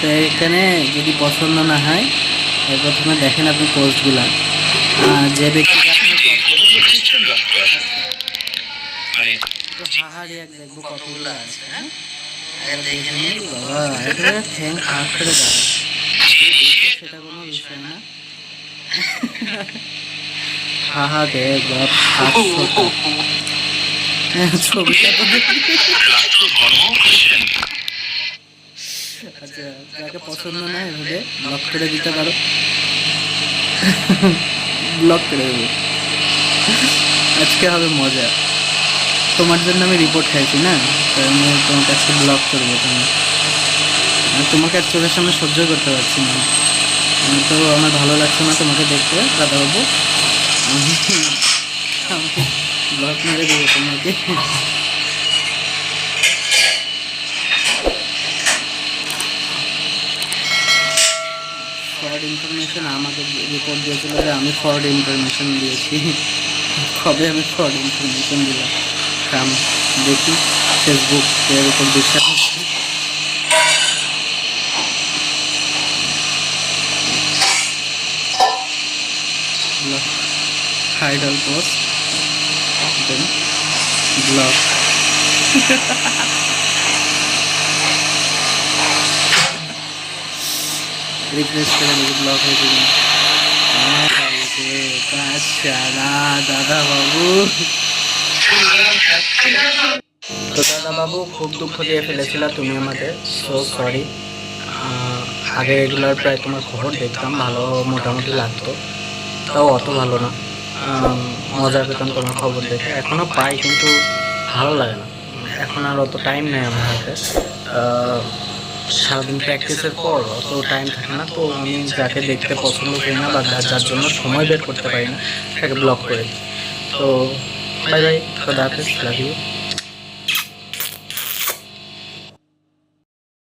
তো এখানে যদি পছন্দ না হয় প্রথমে দেখেন আপনি পোস্টগুলা। যে ব্যক্তি হাহারি এক দেখব কতগুলো আছে হ্যাঁ দেখে নিয়ে বাবা ঠ্যাং হাত করে যাবে সেটা কোনো বিষয় না হাহা দেখ বাপ ছবিটা তো আচ্ছা যাকে পছন্দ না ব্লক করে দিতে পারো ব্লক করে দেবো আজকে হবে মজা তোমার জন্য আমি রিপোর্ট খাইছি না আমি তোমার কাছে ব্লক করব তুমি তোমাকে আর চোখের সামনে সহ্য করতে পারছি না। তো আমার ভালো লাগছে না তোমাকে দেখতে দাদাবাবু আমি ব্লক মেরে দেবো তোমাকে। ফরওয়ার্ড ইনফরমেশন আমাকে রিপোর্ট দিয়েছিল যে আমি ফরওয়ার্ড ইনফরমেশন দিয়েছি। কবে আমি ফরওয়ার্ড ইনফরমেশন দিলাম? দেখি ফেসবুক এর উপর বিশ্বাস হচ্ছে hide all post then block. Refresh করে দেখি ব্লক হ্যাঁ, না দাদা বাবু দাদা বাবু খুব দুঃখ দিয়ে ফেলেছিল তুমি আমাকে সো সরি আগে রেগুলার প্রায় তোমার খবর দেখতাম ভালো মোটামুটি লাগতো। তাও অত ভালো না। মজা পেতাম তোমার খবর দেখে। এখনও পাই, কিন্তু ভালো লাগে না। এখন আর অত টাইম নেই আমার হাতে। সারাদিন প্র্যাকটিসের পর অত টাইম থাকে না, তো আমি যাকে দেখতে পছন্দ করি না বা যার জন্য সময় বের করতে পারি না, তাকে ব্লক করে তো বাই বাই খোদা হাফেজ ইউ